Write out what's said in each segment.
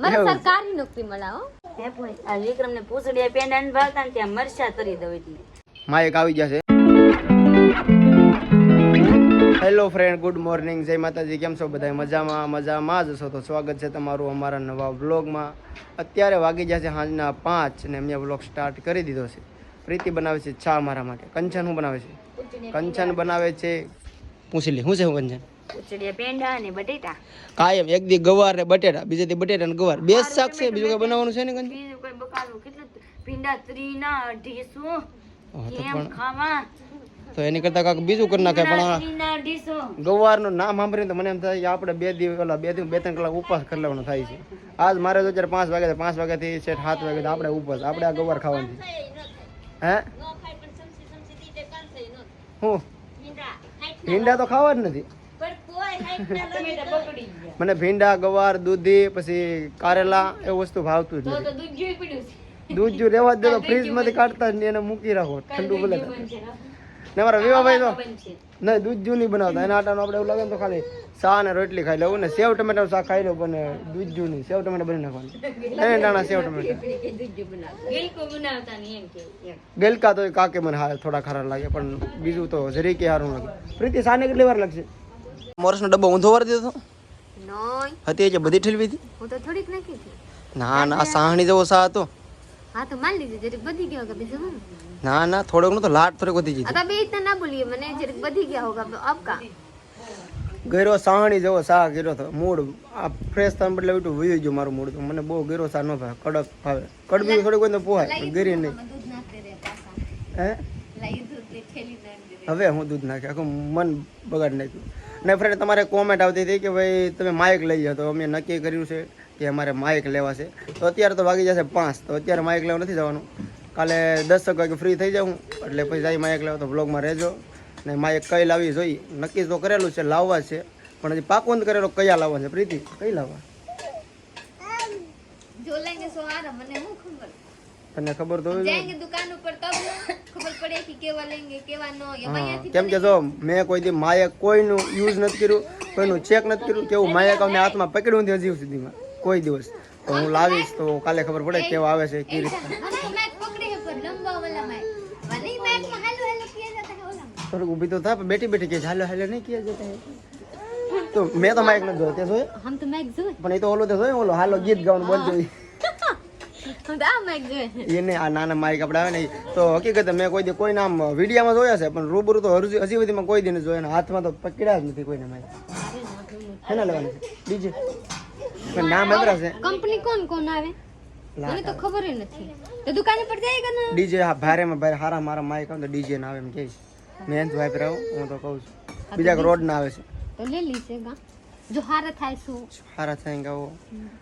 મને સરકારી નોકરી મળાવો. હે પોય આ વિક્રમ ને પૂછડી પેંડા ભાવતા ને ત્યાં મરચા તરી દઉં એટલે. માયક આવી જશે હેલો ફ્રેન્ડ ગુડ મોર્નિંગ જય માતાજી કેમ છો બધા મજામાં મજામાં જ છો? તો સ્વાગત છે તમારું અમારા નવા વ્લોગમાં. અત્યારે વાગી ગયા છે સાંજના પાંચ અને મેં વ્લોગ સ્ટાર્ટ કરી દીધો છે. પ્રીતિ બનાવે છે ચા મારા માટે. કંચન શું બનાવે છે? કંચન બનાવે છે પૂછી લે શું છે હું કંચન? પેંડા બટેટા. કાયમ એક દી ગવાર ને બટેટા બીજે દી બટેટા ને ગવાર. બે શાક છે બીજું કઈ બનાવવાનું છે ને કંચન બીજું કોઈ બકાલું કેટલું ભીંડા ત્રી અઢીસો. કેમ ખાવા. તો એની કરતા કાક બીજું કરી નાખે પણ ગવારનું નામ સાંભળીને તો મને એમ થાય કે આપણે બે દિવસ ઓલા બે દિવસ બે ત્રણ કલાક ઉપવાસ કરી લેવાનો થાય છે. આજ મારે તો અત્યારે પાંચ વાગે પાંચ વાગ્યાથી છેઠ સાત વાગે આપણે ઉપવાસ. આપણે આ ગવાર ખાવાની હે? હું? ભીંડા તો ખાવા જ નથી. મને ભીંડા ગવાર દૂધી પછી કારેલા એ વસ્તુ ભાવતું જ નથી. દૂધ છે. દૂધ જો રેવા દેતો દે તો ફ્રીજમાંથી કાઢતા જ નહીં એને મૂકી રાખો ઠંડુ ભલે. ને મારા વિવાભાઈ તો નહીં દૂધ જુ નહીં બનાવતા એના આટાનું આપણે એવું લાગે તો ખાલી શાહ ને રોટલી ખાઈ લેવું ને સેવ ટમેટાનું શાક ખાઈ લઉં પણ દૂધ જુ નહીં સેવ ટમેટા બની નાખવાનું. એને ટાણા સેવ ટમેટા. ગિલકો તો કાકે મને થોડા ખરા લાગે પણ બીજું તો જરી કે સારું લાગે. પ્રીતિ સાને કેટલી વાર લાગશે? મોરસનો ડબ્બો ઊંધો વાળી દીધો હતી? જે બધી ઠેલવી હતી? હું તો થોડીક નાખી હતી. ના ના સાહણી જેવો સા હતો. હા તો માન લીધી જરીક બધી ગયા હોગા બીજું ના ના થોડોક નો તો લાટ થોડોક વધી જઈ અતા બે ઇતના ના બોલીએ મને જરીક બધી ગયા હોગા આપકા ગેરો સાહણી જેવો સા ગેરો તો મૂળ આ ફ્રેશ થામ બદલે ઉઠું વયું ગયું મારું મૂળ તો. મને બહુ ગેરો સા ન ભાવે કડક ભાવે. કડબી થોડુંક હોય તો પોહાય ગેરી નહીં. હે? હવે હું દૂધ નાખ્યા આખું મન બગાડ નાખ્યું. અને ફ્રેન્ડ તમારે કોમેન્ટ આવતી હતી કે ભાઈ, તમે માઇક લઈ જાઓ. તો અમે નક્કી કર્યું છે કે અમારે માઇક લેવા છે. તો અત્યારે તો વાગી જશે પાંચ. તો અત્યારે માઇક લેવા નથી જવાનું. કાલે દસ વાગે ફ્રી થઈ જાઉં. એટલે પછી જાય માઇક લેવા. તો બ્લોગમાં રહેજો. ને માઇક કઈ લાવવી જોઈ. નક્કી તો કરેલું છે, લાવવા છે. પણ હજી પાકવંત કરેલો, કયા લાવવા છે? પ્રીતિ, કઈ લાવવા? જો લેંગે સો મને હું ખબર? તમને ખબર તો જાયેંગે દુકાન ઉપર તબ ખબર પડે કે કેવા લેંગે કેવા નો એમાં કેમ કે જો મેં કોઈ દી માયક કોઈનું યુઝ નથી કર્યું કોઈનું ચેક નથી કર્યું કેવું માયક અમે હાથમાં પકડ્યું નથી હજી સુધીમાં કોઈ દિવસ. તો હું લાવીશ તો કાલે ખબર પડે કેવા આવે છે કે રીતે થોડુંક ઊભી તો થાય બેઠી બેઠી કે હાલો હાલો નહીં કહે જતા તો મેં તો માયક નથી જોયો તે જોયો? પણ એ તો ઓલો તે જોયો ઓલો હાલો ગીત ગાવન ગાવાનું જોઈ એને આ નાના માઇક આપણે આવે ને તો હકીકત મેં કોઈ દી કોઈ નામ વિડીયામાં જોયા છે પણ રૂબરૂ તો હજી હજી સુધીમાં કોઈ દી જોયા હાથમાં તો પકડ્યા જ નથી કોઈને માઇક હેના લેવાનું છે? બીજું પણ નામ હમરા છે. કંપની કોણ કોણ આવે? મને તો ખબર નથી. તો દુકાને પર જાય કે ના? ડીજે હા ભારે માં ભારે હારા મારા માઇક આવે તો ડીજે ના આવે એમ કે મેં જ વાઇફ હું તો કહું છું. બીજા રોડ ના આવે છે. તો લઈ લીસે ગા. જો થાય શું? હારા થાય ગાવો.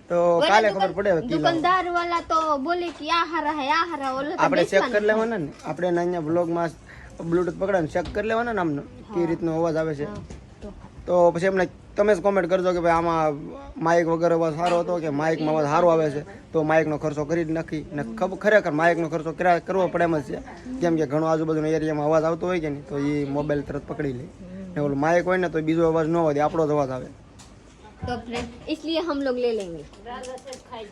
તો કાલે ખબર પડે દુકાનદાર વાલા તો બોલે કે આ હારા હે આ હારા ઓલો આપણે ચેક કરી લેવાના ને. આપણે અહીંયા બ્લોગમાં બ્લૂટૂથ પકડાને ચેક કરી લેવાના ને આમનો કે રીતનો અવાજ આવે છે. તો. પછી એમને તમે જ કોમેન્ટ કરજો કે ભાઈ આમાં માઇક વગેરે અવાજ સારો હતો કે માઇકમાં અવાજ સારો આવે છે. તો માઇકનો ખર્ચો કરી જ નક્કી ને ખરેખર માઇકનો ખર્ચો કરવો પડે એમ જ છે. કેમ કે ઘણો આજુબાજુના એરિયામાં અવાજ આવતો હોય કે નહીં તો એ મોબાઈલ તરત પકડી લે. ને ઓલું માઇક હોય ને તો બીજો અવાજ ન હોય આપણો જ અવાજ આવે. तो फ्रेंड इसलिए हम लोग ले लेंगे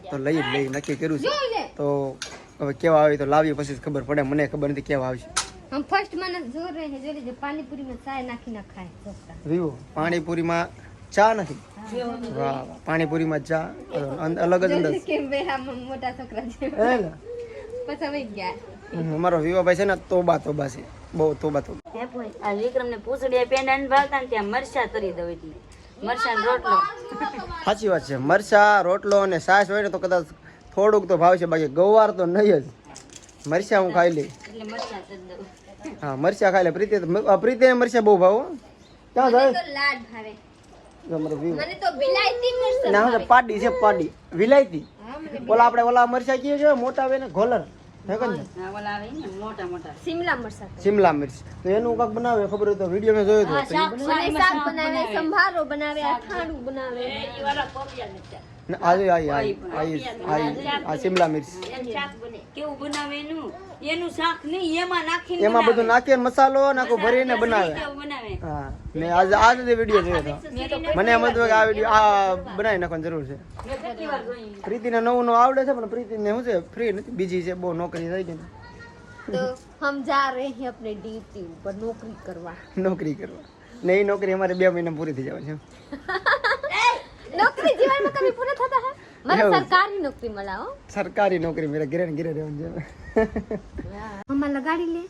તો લઈ જ લઈ નક્કી કર્યું છે जो ले તો હવે કેવા આવી તો લાવી પછી જ ખબર પડે મને ખબર નથી કેવા આવશે हम फर्स्ट माना जो रहे हैं जो जो पानी पूरी में चाय नाखी ना खाए जोता વિવો પાણીપુરીમાં ચા નથી વાહ વાહ. પાણીપુરીમાં ચા અ- અલગ જ અંદર के बेहा मोटा छोकरा છે હે ને? પછી અમે ગયા હમ, અમારો વિવો ભાઈ છે ને તોબા તોબા છે બહુ તોબા તોબા હે પોય આ વિક્રમ ને પૂછડી પેંડા ને ભાવતા ને ત્યાં મરચા તરી દઉં એટલે મરચા રોટલો. સાચી વાત છે. મરચા રોટલો અને સાસ હોય ને તો કદાચ થોડુંક તો ભાવશે. બાકી ગવાર તો નહીં જ. મરચા હું ખાઈ લઈ હા મરચા ખાઈ લે. પ્રીતિ પ્રીતિ મરચા બહુ ભાવ ક્યાં જાય? ના પાડી છે પાડી. વિલાયતી? ઓલા આપણે ઓલા મરચા કીએ છે મોટા આવે ને ઘોલર. ને? શિમલા મિર્ચ તો એનું કાંક બનાવે ખબર હોય તો વીડિયો મેં જોયો હતો શાક બનાવે સંભારો બનાવે અથાણું બનાવે. આજે આઈ આઈ આઈ આઈ આ શિમલા મિર્ચ કેવું બનાવે એનું? એનું શાક નહીં એમાં નાખીને એમાં બધું નાખીને મસાલો નાખો ભરીને બનાવે. હા મેં આજે આજે વીડિયો જોયો હતો. મને એમ હતું કે આ વીડિયો આ બનાવી નાખવાની જરૂર છે. પ્રીતિને નવું નવું આવડે છે પણ પ્રીતિને શું છે ફ્રી નથી. બીજી છે બહુ નોકરી થઈ ગઈ તો હમ જા રહે હે અપને ડ્યુટી ઉપર નોકરી કરવા. નોકરી કરવા. ને એ નોકરી અમારે બે મહિના પૂરી થઈ જવાની છે નોકરી જીવનમાં કભી પૂરા થતા હે? મને સરકારી નોકરી મળાવો સરકારી નોકરી મેરા ગિરે ગિરે રહેવાનું છે મમ્મા લગાડી લે.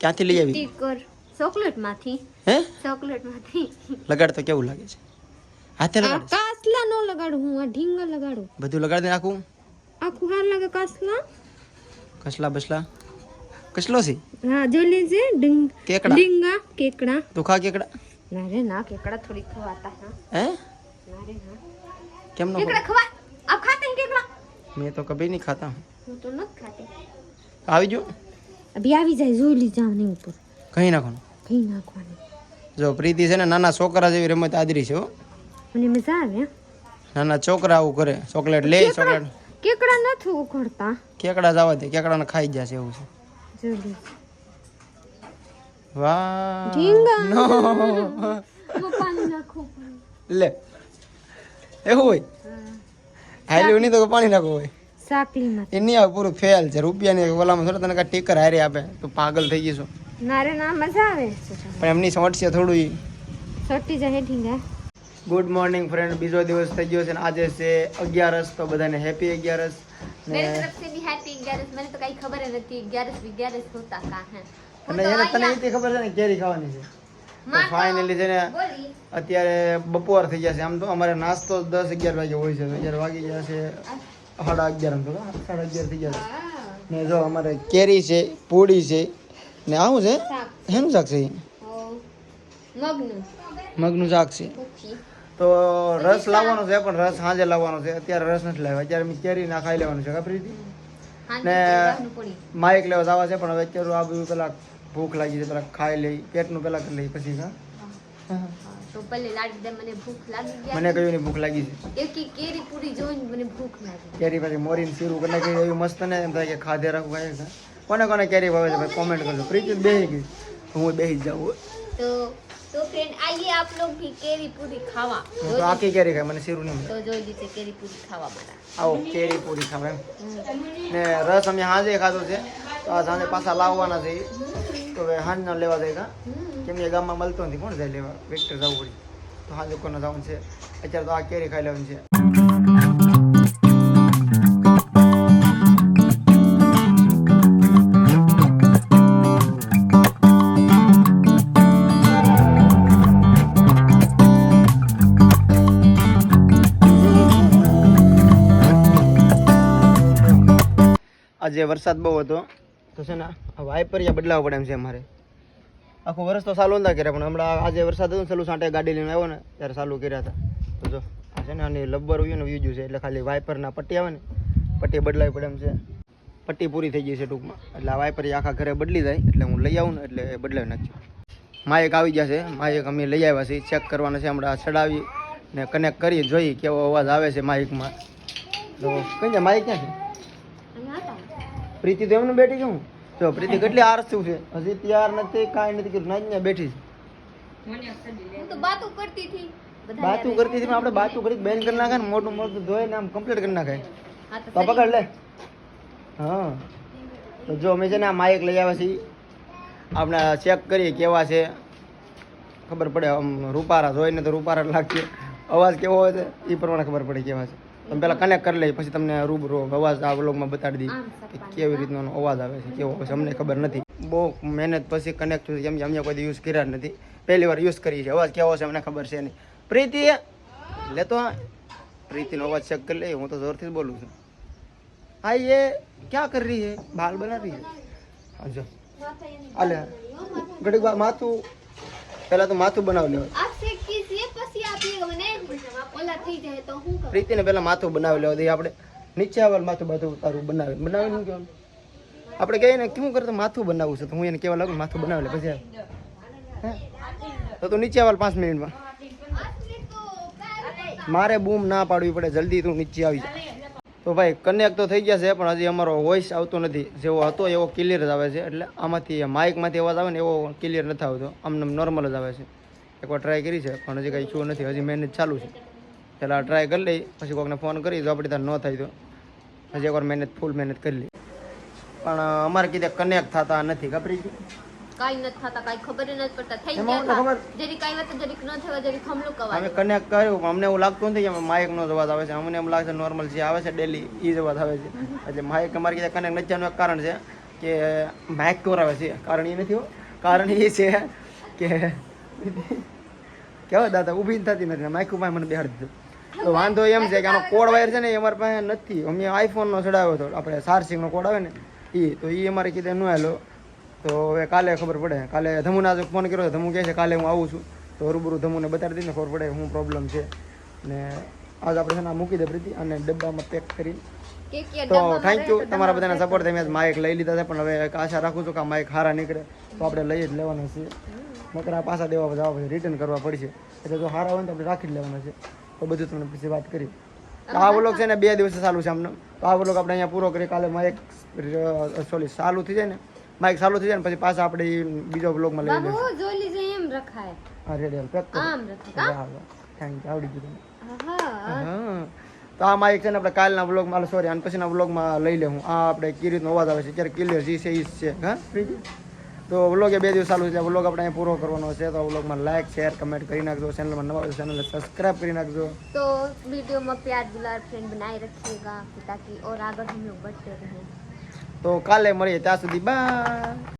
ક્યાંથી લઈ આવી? ટીકર ચોકલેટમાંથી હે? ચોકલેટમાંથી લગાડ તો કેવું લાગે છે? હાથે લગાડ. કાસલા નો લગાડું હું આ ઢીંગા લગાડું. બધું લગાડ દે આખું આખું હાર લાગે કાસલા. ખસલા બસલા? કસલો છે? હા જોઈ છે ડીંગ કેકડા? ડીંગા કેકડા. તો કેકડા? ના રે ના કેકડા થોડી ખવાતા હે. ના રે ના કેમ નો કેકડા ખવા આપ ખાતે કેકડા? મેં તો કભી નહીં ખાતા. હું તો ન ખાતે. આવી જો. અભી આવી જાય જોઈ લી જાવ ને ઉપર. કઈ નાખવાનું? કઈ નાખવાનું? જો પ્રીતિ છે ને નાના છોકરા જેવી રમત આદરી છે હો. મને મજા આવે નાના છોકરા આવું કરે ચોકલેટ લે ચોકલેટ કેકડા નથી ઉખડતા. કેકડા જવા દે કેકડાને ખાઈ જશે એવું છે. જોઈ વાહ. ઢીંગા. નો. પાણી નાખો લે. એવું હોય? હાલ્યું નહીં તો પાણી નાખો હોય. સાકલી એ નહીં આવે પૂરું ફેલ છે. રૂપિયાની ઓલામાં થોડા તને કાંઈ ટીકર હારે આપે તો પાગલ થઈ જઈશું ના રે ના મજા આવે. પણ એમની સમસ્યા થોડું સટી જાય ઢીંગા. ગુડ મોર્નિંગ ફ્રેન્ડ બીજો દિવસ થઈ ગયો છે અને આજે છે અગિયારસ તો બધાને હેપી અગિયારસ. અને એને તને એ ખબર છે ને કેરી ખાવાની છે? તો ફાઇનલી છે ને અત્યારે બપોર થઈ ગયા છે. આમ તો અમારે નાસ્તો દસ અગિયાર વાગે હોય છે. અગિયાર વાગી ગયા છે. સાડા અગિયાર આમ તો સાડા અગિયાર થઈ ગયા છે. ને જો અમારે કેરી છે પૂડી છે. ને આવું છે? હેનું શાક છે? મગનું. મગનું શાક છે. તો રસ લાવવાનો છે પણ રસ સાંજે લાવવાનો છે. અત્યારે રસ નથી લાવ્યો. અત્યારે મેં કેરી ના ખાઈ લેવાનું છે ખબર ને માઇક લેવા જવા છે પણ હવે અત્યારે આ બધું પેલા ભૂખ લાગી છે પેલા ખાઈ લઈ પેટનું પેલા કરી લઈ પછી હા, તો પહેલે લાડી દે મને ભૂખ લાગી ગયા મને કયું ની ભૂખ લાગી છે? એક કેરી પૂરી જોઈને મને ભૂખ લાગી. કેરી પછી મોરીને એવી મસ્ત ને એમ થાય કે ખાધે રાખું ખાય કોને કોને કેરી ભાવે છે ભાઈ કોમેન્ટ કરજો. પ્રીતિ બેસી ગઈ. હું બેહી જાઉં તો तो फ्रेंड आइए आप लोग भी केरी पूरी खावा तो आके केरी खाए મને શેરું નહીં તો જોઈ લીધે કેરી પૂરી ખાવા મારા આવો કેરી પૂરી ખાવા એમ. ને રસ અમે હાજે ખાધો છે. તો આ સાંજે પાછા લાવવાના છે તો હવે હાંજના લેવા જાય કેમ કે ગામમાં મળતો નથી કોણ જાય લેવા? વેક્ટર જવું પડી. તો હાંજે કોને જવું છે? અત્યારે તો આ કેરી ખાઈ લેવાનું છે. આજે વરસાદ બહુ હતો. તો છે ને વાઇપરિયા બદલાવવા પડે એમ છે મારે આખું વર્ષ તો સાલું નતા કર્યા, પણ હમણાં આજે વરસાદ હતો ને ચાલુ સાંટે ગાડી લઈને આવ્યો ને, ત્યારે ચાલુ કર્યા હતા. તો જો, આ છે ને આની લબ્બર હોય ને યુઝ છે, એટલે ખાલી વાઇપરના પટ્ટી આવે ને, પટ્ટી બદલાવી પડે એમ છે. પટ્ટી પૂરી થઈ ગઈ છે ટૂંકમાં. એટલે આ વાઇપર આખા ઘરે બદલી જાય, એટલે હું લઈ આવું ને, એટલે બદલાવી નાખજો માયક આવી ગયા છે માયક અમે લઈ આવ્યા છીએ ચેક કરવાના છે, હમણાં ચડાવી ને કનેક્ટ કરી જોઈ કેવો અવાજ આવે છે માઇકમાં તો કઈ જાય માઇક ક્યાં છે પ્રીતિ તો એમને બેઠી છું જો પ્રીતિ કેટલી આરસ્યું છે? હજી તૈયાર નથી કાંઈ નથી કર્યું. નાઈ બેઠી છે. હું તો બાતું કરતી હતી. બાતું કરતી હતી પણ આપણે બાતું કરી બેન કરી નાખે ને મોટું મોટું ધોઈને આમ કમ્પ્લીટ કરી નાખે. તો તો પકડ લે. હા. તો જો અમે છે ને આ માઇક લઈ આવ્યા છીએ. આપણે ચેક કરીએ કેવા છે. ખબર પડે આમ રૂપારા જોઈને તો રૂપારા લાગશે. અવાજ કેવો હોય છે? એ પ્રમાણે ખબર પડે કેવા છે. તમે પહેલાં કનેક્ટ કરી લઈ પછી તમને રૂબરૂ અવાજ આ વ્લોગમાં બતાડી દઈ કે કેવી રીતનો અવાજ આવે છે કેવો છે અમને ખબર નથી. બહુ મહેનત પછી કનેક્ટ થયું કેમ કે અમે કોઈ યુઝ કર્યા નથી. પહેલી વાર યુઝ કરી છે અવાજ કેવો છે અમને ખબર છે નહીં. પ્રીતિ લે લેતો પ્રીતિનો અવાજ ચેક કરી લઈએ હું તો જોરથી જ બોલું છું. હા એ ક્યાં કરી રહી છે? બાલ બના રહી છે? જો. અલે ઘડીક વાર માથું પહેલાં તો માથું બનાવી લેવાય થઈ જાય તો શું કરું? પ્રીતિને પહેલા માથું બનાવી લેવા દઈએ આપણે. નીચે આવેલ માથું બાથું તારું બનાવી. બનાવી નહીં કહેવાનું? આપણે કહીએ ને કેવું કરતો? માથું બનાવવું છે. તો હું એને કહેવા લાગુ, માથું બનાવી લે પછી. હે? તો તું નીચે આવેલ પાંચ મિનિટમાં. મારે બૂમ ના પાડવી પડે, જલ્દી તું નીચે આવી જા. તો ભાઈ કનેક્ટ તો થઈ ગયા છે, પણ હજી અમારો વોઇસ આવતો નથી. જેવો હતો એવો ક્લિયર જ આવે છે. એટલે આમાંથી માઇકમાંથી અવાજ આવે ને એવો ક્લિયર નથી આવતો. આમને નોર્મલ જ આવે છે. એકવાર ટ્રાય કરી છે, પણ હજી કંઈ શું નથી. હજી મહેનત ચાલુ છે. પહેલાં ટ્રાય કરી લઈ પછી કોકને ફોન કરી ઝોપડી તાર ન થાય તો. પછી એકવાર મહેનત ફૂલ મહેનત કરી લઈ. પણ અમારે કીધે કનેક્ટ થતા નથી ખબરી ગયું નથી થતા કાંઈ ખબર નથી પડતા. થઈ ગયા ન થવા કવા અમે કનેક્ટ કર્યું અમને એવું લાગતું નથી કે માઇકનો નો અવાજ આવે છે. અમને એમ લાગે છે નોર્મલ જે આવે છે ડેલી એ જ અવાજ આવે છે. એટલે માઇક અમારે કીધે કનેક્ટ નથી થવાનું. એક કારણ છે કે માઇક કોરાવે છે. કારણ એ નથી. કારણ એ છે કે કેવા દાદા ઊભી થતી. નથી માઇક ઉપર મને બેહાડી દીધું. તો વાંધો એમ છે કે આનો કોડ વાયર છે ને એ અમારી પાસે નથી. અમે આઈફોનનો ચડાવ્યો હતો. આપણે સારસિંગનો કોડ આવે ને એ તો એ અમારે કીધે ન આવેલો તો હવે કાલે ખબર પડે. કાલે ધમુના આજે ફોન કર્યો ધમુ કહે છે કાલે હું આવું છું. તો રૂબરૂ ધમુને બતાડી દઈને ખબર પડે શું પ્રોબ્લેમ છે. ને આજ આપણે છે ને મૂકી દે પ્રીતિ અને ડબ્બામાં પેક કરી. તો થેન્ક યુ તમારા બધાના સપોર્ટ તમે આજ માઇક લઈ લીધા છે પણ હવે આશા રાખું છું કે આ માઇક હારા નીકળે. તો આપણે લઈ જ લેવાના છીએ નકર આ પાછા દેવા જવા પછી રિટર્ન કરવા પડશે. એટલે જો હારા હોય તો આપણે રાખી જ લેવાના છે. તો બધું તમને પછી વાત કરી આ વ્લોગ છે ને બે દિવસે ચાલુ છે આમનો. તો આ વ્લોગ આપણે અહીંયા પૂરો કરીએ. કાલે માઇક સોરી ચાલુ થઈ જાય ને માઇક ચાલુ થઈ જાય ને પછી પાછા આપણે બીજો વ્લોગમાં લઈ લઈશું જોલી છે એમ રખાય. હા રેડી પેક આમ રખાય થેન્ક યુ આવડી ગયું. હા હા. તો આ માઇક છે ને આપણે કાલના વ્લોગમાં સોરી અને પછીના વ્લોગમાં લઈ લેવું. આ આપણે કઈ રીતનો અવાજ આવે છે? ત્યારે ક્લિયર જે છે એ જ છે. હા? તો વ્લોગ એ બે દિવસ ચાલુ છે વ્લોગ આપણે અહીંયા પૂરો કરવાનો છે તો વ્લોગમાં લાઈક શેર કમેન્ટ કરી નાખજો ચેનલમાં નવા ચેનલને સબસ્ક્રાઇબ કરી નાખજો तो वीडियो में प्यार दुलार फ्रेंड बनाए रखिएगा ताकि और आगे हम लोग बढ़ते रहें તો કાલે મળીએ ત્યાં સુધી બાય